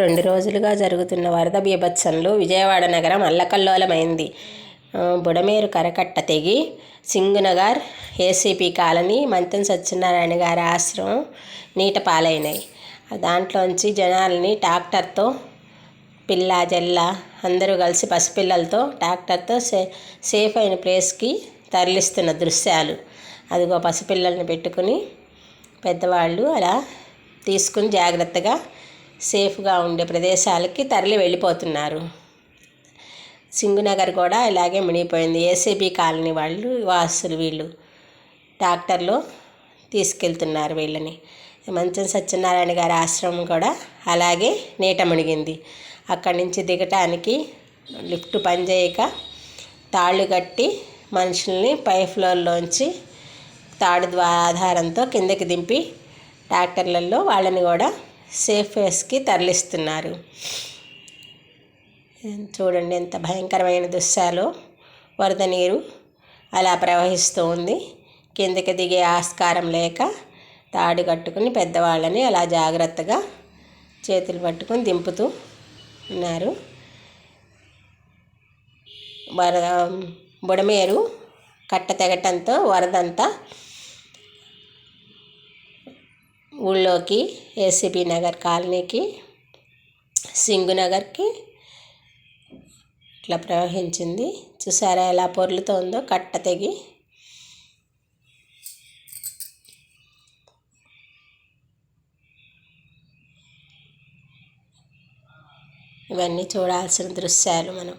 రెండు రోజులుగా జరుగుతున్న వరద బీభత్సంలో విజయవాడ నగరం అల్లకల్లోలమైంది. బుడమేరు కరకట్ట తెగి సింగునగర్ ఏసీపీ కాలనీ మంతం సత్యనారాయణ గారి ఆశ్రమం నీట పాలైనాయి దాంట్లోంచి జనాల్ని ట్రాక్టర్తో పిల్ల జల్ల అందరూ కలిసి పసిపిల్లలతో ట్రాక్టర్తో సే సేఫ్ అయిన ప్లేస్కి తరలిస్తున్న దృశ్యాలు. అదిగో పసిపిల్లల్ని పెట్టుకుని పెద్దవాళ్ళు అలా తీసుకుని జాగ్రత్తగా సేఫ్గా ఉండే ప్రదేశాలకి తరలి వెళ్ళిపోతున్నారు. సింగునగర్ కూడా ఇలాగే మునిగిపోయింది. ఏసీబీ కాలనీ వాళ్ళు వాసులు వీళ్ళు డాక్టర్లు తీసుకెళ్తున్నారు వీళ్ళని. మంచం సత్యనారాయణ గారి ఆశ్రమం కూడా అలాగే నీట మునిగింది. అక్కడి నుంచి దిగటానికి లిఫ్ట్ పనిచేయక తాళ్ళు కట్టి మనుషుల్ని పై ఫ్లోర్లోంచి తాడు ద్వారా ఆధారంతో కిందకి దింపి ట్రాక్టర్లలో వాళ్ళని కూడా సేఫ్ ఫేస్కి తరలిస్తున్నారు. చూడండి ఎంత భయంకరమైన దృశ్యాలు. వరద నీరు అలా ప్రవహిస్తూ ఉంది. కిందకి దిగే ఆస్కారం లేక తాడు కట్టుకుని పెద్దవాళ్ళని అలా జాగ్రత్తగా చేతులు పట్టుకొని దింపుతూ ఉన్నారు. వరద బుడమేరు కట్ట తెగటంతో వరదంతా ఊళ్ళోకి ఏసీబీ నగర్ కాలనీకి సింగు నగర్కి ఇట్లా ప్రవహించింది. చూసారా ఎలా పొర్లుతోందో? కట్ట తెగి. ఇవన్నీ చూడాల్సిన దృశ్యాలు మనం.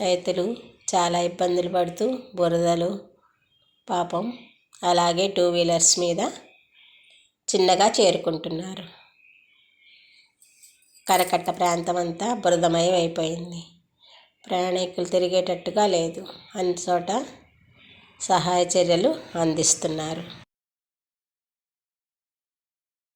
రైతులు చాలా ఇబ్బందులు పడుతూ బురదలు పాపం అలాగే టూ వీలర్స్ మీద చిన్నగా చేరుకుంటున్నారు. కరకట్ట ప్రాంతం అంతా బురదమయం అయిపోయింది ప్రయాణికులు తిరిగేటట్టుగా లేదు. అన్ని చోట సహాయ చర్యలు అందిస్తున్నారు.